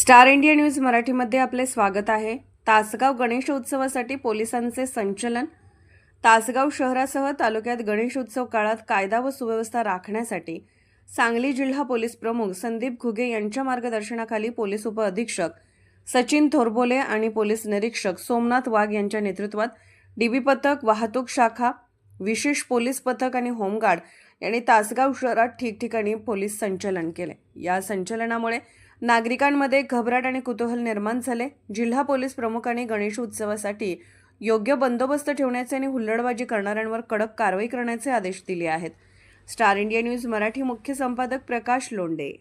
Star India news मराठीमध्ये आपले स्वागत आहे. तासगाव गणेश उत्सवासाठी पोलिसांचे संचलन. तासगाव शहरासह तालुक्यात गणेश उत्सव काळात कायदा व सुव्यवस्था राखण्यासाठी सांगली जिल्हा पोलीस प्रमुख संदीप घुगे यांच्या मार्गदर्शनाखाली पोलीस उपअधीक्षक सचिन थोरबोले आणि पोलीस निरीक्षक सोमनाथ वाघ यांच्या नेतृत्वात डीबी पथक वाहतूक शाखा विशेष पोलीस पथक आणि होमगार्ड यांनी तासगाव शहरात ठिकठिकाणी पोलीस संचलन केले. या संचलनामुळे नागरिकांमध्ये घबराट आणि कुतूहल निर्माण झाले. जिल्हा पोलीस प्रमुखांनी गणेश उत्सवासाठी योग्य बंदोबस्त ठेवण्याचे आणि हुल्लडबाजी करणाऱ्यांवर कडक कारवाई करण्याचे आदेश दिले आहेत. स्टार इंडिया न्यूज मराठी मुख्य संपादक प्रकाश लोंडे